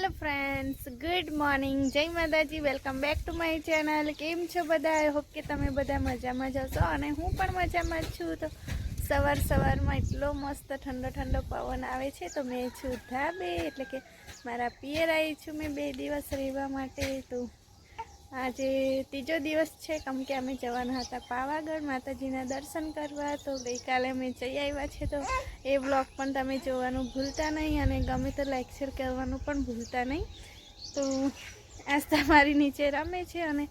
Hello friends, good morning, જય માતાજી, welcome back to my channel. કેમ છો બધા? આઈ હોપ કે તમે બધા મજામાં જ અને હું પણ મજામાં છું. તો સવાર સવારમાં એટલો મસ્ત ઠંડો ઠંડો પવન આવે છે, તો મેં છું ધાબે. એટલે કે મારા પિયર આવી છું મેં બે દિવસ રહેવા માટે. તો આજે ત્રીજો દિવસ છે, કેમ કે અમે જવાના હતા પાવાગઢ. માતાજીના દર્શન કરવા તો ગઈકાલે અમે જઈ આવ્યા છે, તો એ બ્લોગ પણ તમે જોવાનું ભૂલતા નહીં અને ગમે તો લાઈક, શેર કરવાનું પણ ભૂલતા નહીં. તો આજ તમારી નીચે રમે છે અને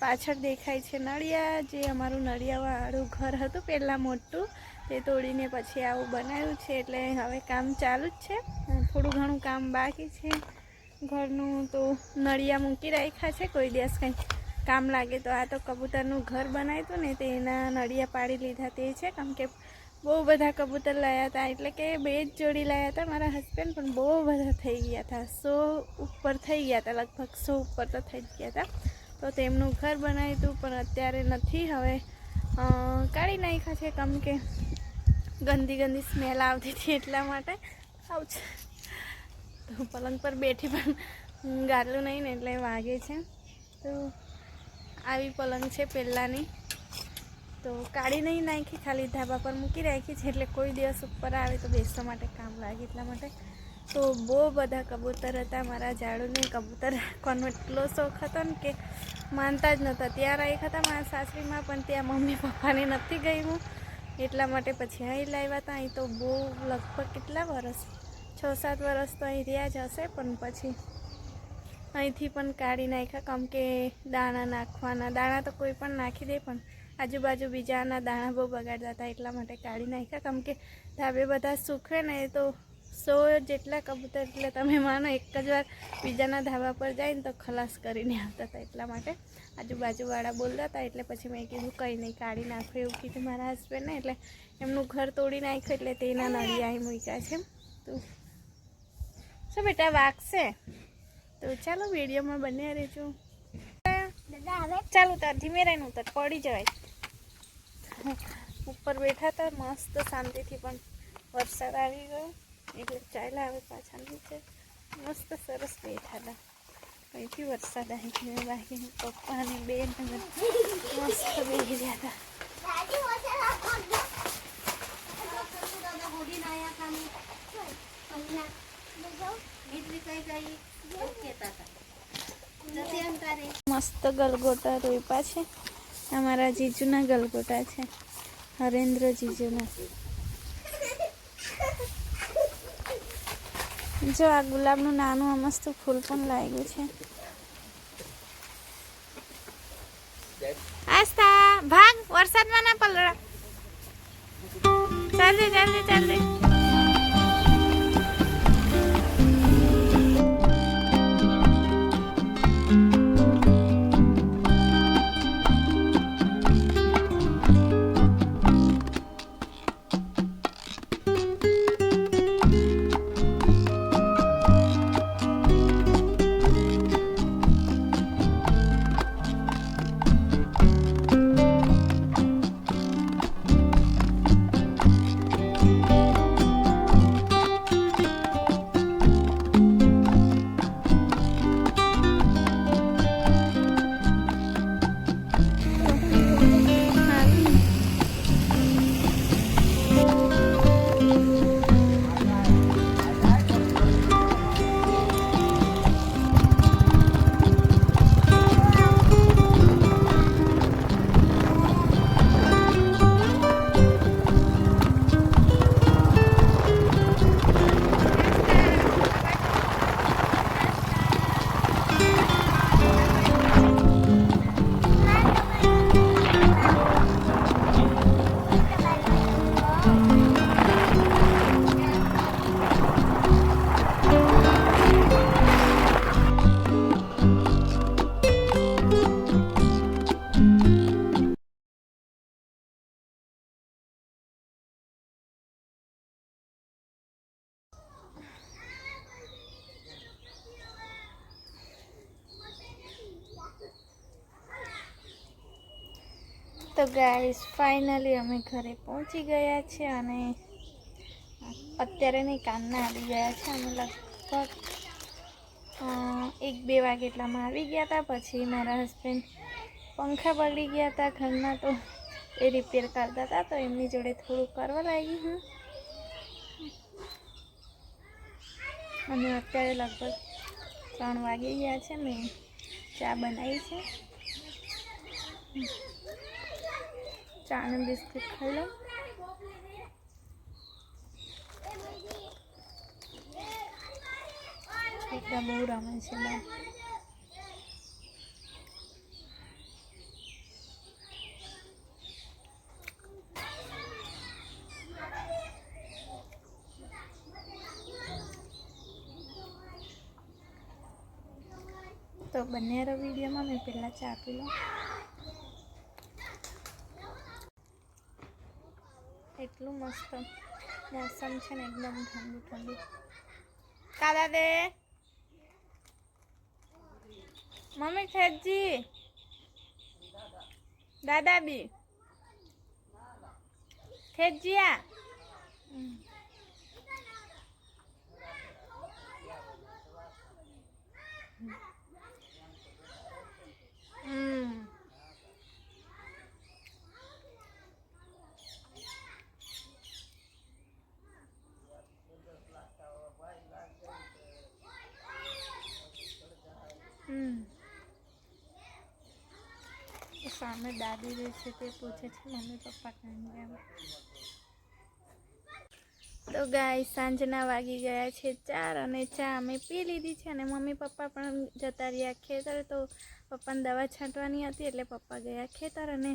પાછળ દેખાય છે નળિયા, જે અમારું નળિયાવાળું ઘર હતું પહેલાં મોટું, તે તોડીને પછી આવું બનાવ્યું છે, એટલે હવે કામ ચાલુ જ છે. થોડું ઘણું કામ બાકી છે. ઘરનું તો નળિયા મૂકી રાખ્યા છે, કોઈ દિવસ કંઈ કામ લાગે તો આ તો કબૂતરનું ઘર બનાવ્યું હતું ને, તે એના નળિયા પાડી લીધા તે છે, કેમ કે બહુ બધા કબૂતર લાવ્યા હતા, એટલે કે બે જ જોડી લાવ્યા હતા મારા હસબન્ડ પણ બહુ બધા થઈ ગયા હતા, સો ઉપર થઈ ગયા હતા, લગભગ સો ઉપર તો થઈ ગયા હતા. તો તેમનું ઘર બનાવ્યું હતું, પણ અત્યારે નથી, હવે કાઢી નાખ્યા છે, કેમ કે ગંદી ગંદી સ્મેલ આવતી હતી એટલા માટે. આવું તો પલંગ પર બેઠી પણ ગાલું નહીં ને એટલે વાગે છે. તો આવી પલંગ છે પહેલાંની. તો કાઢી નહીં નાખી, ખાલી ધાબા પર મૂકી રાખી છે એટલે કોઈ દિવસ ઉપર આવે તો બેસવા માટે કામ લાગે એટલા માટે. તો બહુ બધા કબૂતર હતા મારા ઝાડુને. કબૂતર રાખવાનો એટલો શોખ હતો ને કે માનતા જ નહોતા. ત્યાં રાખ્યા હતા મારા સાસરીમાં, પણ ત્યાં મમ્મી પપ્પાને નથી ગઈ હું એટલા માટે પછી અહીં લાવ્યા હતા. અહીં તો બહુ લગભગ કેટલા વરસ છ સાત વરસ તો અહીં રહ્યા જ હશે, પણ પછી અહીંથી પણ કાઢી નાખ્યા. કેમ કે દાણા નાખવાના. દાણા તો કોઈ પણ નાખી દે, પણ આજુબાજુ બીજાના દાણા બહુ બગાડતા હતા, એટલા માટે કાઢી નાખ્યા. કેમ કે ધાબે બધા સૂકવે ને તો સો જેટલા કબૂતર, એટલે તમે માનો એક જ વાર બીજાના ધાબા પર જઈને તો ખલાસ કરીને આવતા હતા, એટલા માટે આજુબાજુવાળા બોલતા હતા. એટલે પછી મેં કીધું, કંઈ નહીં, કાઢી નાખું. એવું કીધું મારા હસબન્ડને એટલે એમનું ઘર તોડી નાખ્યું, એટલે તેના નળિયા મૂક્યા છે. તો શું બેટા વાગશે તો ચાલો વિડીયોમાં બન્યા રહેજો ચાલો તાર ધીમે રહીને ઉતર પડી જવાય. ઉપર બેઠા હતા મસ્ત શાંતિથી પણ વરસાદ આવી ગયો. એટલે ચાલ્યા આવે પાછા નીચે. મસ્ત સરસ બેઠા હતા. અહીંથી વરસાદ આવી ગયો બાકી પપ્પા અને બેન મસ્ત બેસી રહ્યા હતા. મસ્ત ગલગોટા રોપા છે. અમારા જીજુના ગલગોટા છે. હરેન્દ્ર જીજુના. જો આ ગુલાબનું નાનું આ મસ્ત ફૂલ પણ લાગ્યું છે. આસ્થા, ભાગ, વરસાદમાં ના પલળા. ચાલજે ચાલજે ચાલજે. તો ગાઈસ ફાઇનલી અમે ઘરે પહોંચી ગયા છે અને અત્યારે નહીં કામના આવી ગયા છે અમે લગભગ એક બે વાગે એટલામાં આવી ગયા હતા. પછી મારા હસબન્ડ પંખા બગડી ગયા હતા ઘરના તો એ રિપેર કરતા હતા, તો એમની જોડે થોડું કરવા લાગી હું. અને અત્યારે લગભગ ત્રણ વાગી ગયા છે, મેં ચા બનાવી છે. ચા બિસ્કિટ ખાઈ લઉં છોકરા બહુ રમે છે તો બંને વિડીયોમાં મેં પહેલાં ચા પી લઉં એટલું મસ્ત મોસમ છે ને એકદમ ઠંડુ ઠંડુ. દાદા દે મમ્મી ખેતજી દાદા બી ખેતજીયા સામે દાદી રહે છે તે પૂછે છે, મમ્મી, પપ્પા કામ કેમ તો ગાય સાંજના વાગી ગયા છે ચાર અને ચા અમે પી લીધી છે અને મમ્મી, પપ્પા પણ જતા રહ્યા ખેતર. તો પપ્પાને દવા છાંટવાની હતી એટલે પપ્પા ગયા ખેતર અને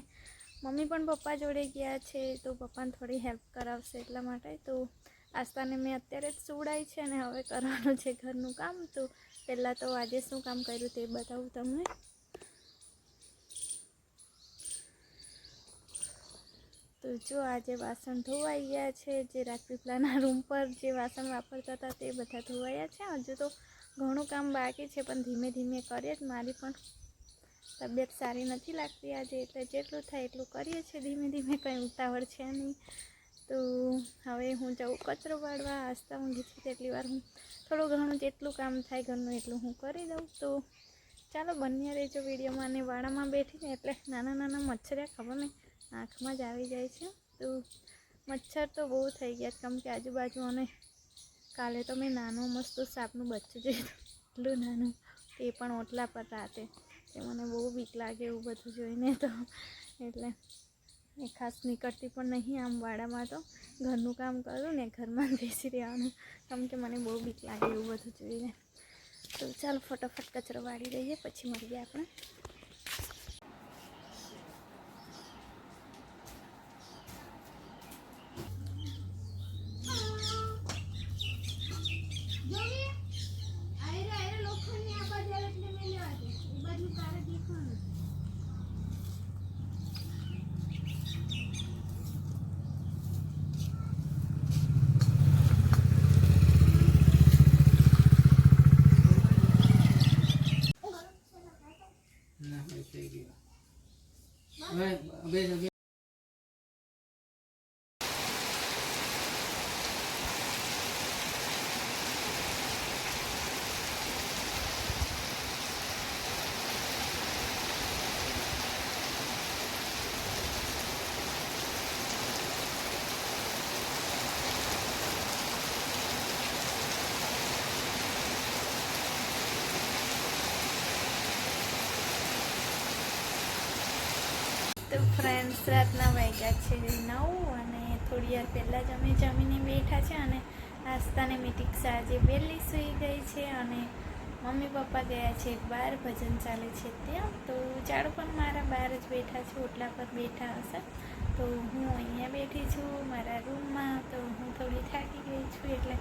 મમ્મી પણ પપ્પા જોડે ગયા છે. તો પપ્પાને થોડી હેલ્પ કરાવશે એટલા માટે. તો આસ્તાને મેં અત્યારે જ સુવડાવી છે અને હવે કરવાનું છે ઘરનું કામ. તો પહેલાં તો આજે શું કામ કર્યું તે બતાવું તમને. તો જો આજે વાસણ ધોવાઈ ગયા છે, જે રાજપીપળાના રૂમ પર જે વાસણ વાપરતા હતા તે બધા ધોવાયા છે. હજુ તો ઘણું કામ બાકી છે, પણ ધીમે ધીમે કરીએ જ. મારી પણ તબિયત સારી નથી લાગતી આજે, એટલે જેટલું થાય એટલું કરીએ છીએ. ધીમે ધીમે કંઈ ઉતાવળ છે નહીં. તો હવે હું જાઉં કચરો પાડવા આસ્તા ઊંઘી છું તેટલી વાર હું થોડું ઘણું જેટલું કામ થાય ઘરનું એટલું હું કરી દઉં. તો ચાલો બંને રહેજો વિડીયોમાં, અને વાડામાં બેઠીને, એટલે નાના નાના મચ્છર્યા ખબર નહીં. આંખમાં જ આવી જાય છે. તો મચ્છર તો બહુ થઈ ગયા કેમ કે આજુબાજુ અને કાલે તો મેં નાનું મસ્ત સાપનું બચ્ચું જોયું એટલું નાનું. એ પણ ઓટલા પર રાતે. તે મને બહુ બીક લાગે એવું બધું જોઈને તો. એટલે એ ખાસ નીકળતી પણ નહીં આમ વાડામાં તો. ઘરનું કામ કરું ને ઘરમાં બેસી રહેવાનું. કેમ કે મને બહુ બીક લાગે એવું બધું જોઈને. તો ચાલો ફટાફટ કચરો વાળી દઈએ પછી મળીએ આપણે. bello, bello. તો ફ્રેન્ડ્સ રાતના વાગ્યા છે નવ અને થોડી વાર પહેલાં જ અમે જમીને બેઠા છે અને નાસ્તાને મિટિક્સ આજે વહેલી સૂઈ ગઈ છે અને મમ્મી પપ્પા ગયા છે બહાર ભજન ચાલે છે ત્યાં. તો ચાડુ પણ મારા બહાર જ બેઠા છે, ઓટલા પર બેઠા હશે. તો હું અહીંયા બેઠી છું, મારા રૂમમાં. તો હું થોડી થાકી ગઈ છું એટલે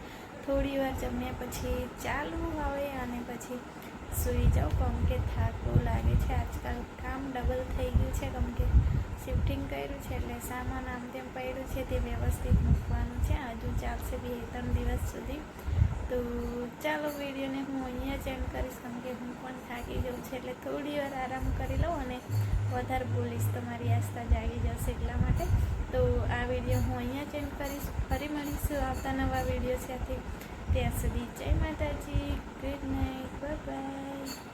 થોડી વાર જમ્યા પછી ચાલવું હવે અને પછી સૂઈ જાઉં કેમ કે થાક બહુ લાગે છે. આજકાલ કામ ડબલ થઈ ગયું છે, કેમ કે શિફ્ટિંગ કર્યું છે, એટલે સામાન આમ તેમ પડ્યું છે, તે વ્યવસ્થિત મૂકવાનું છે. હજુ ચાલશે બે ત્રણ દિવસ સુધી. તો ચાલો, વિડીયોને હું અહીંયા જ એન્ડ કરીશ. કેમ કે હું પણ થાકી જાઉં છું, એટલે થોડી વાર આરામ કરી લઉં અને વધારે બોલીશ તો મારી આસ્થા જાગી જશે એટલા માટે. તો આ વીડિયો હું અહીંયા જ એન્ડ કરીશ. ફરી મળીશું આવતા નવા વીડિયો સાથે Dance a DJ, my daddy. Good night. Bye bye.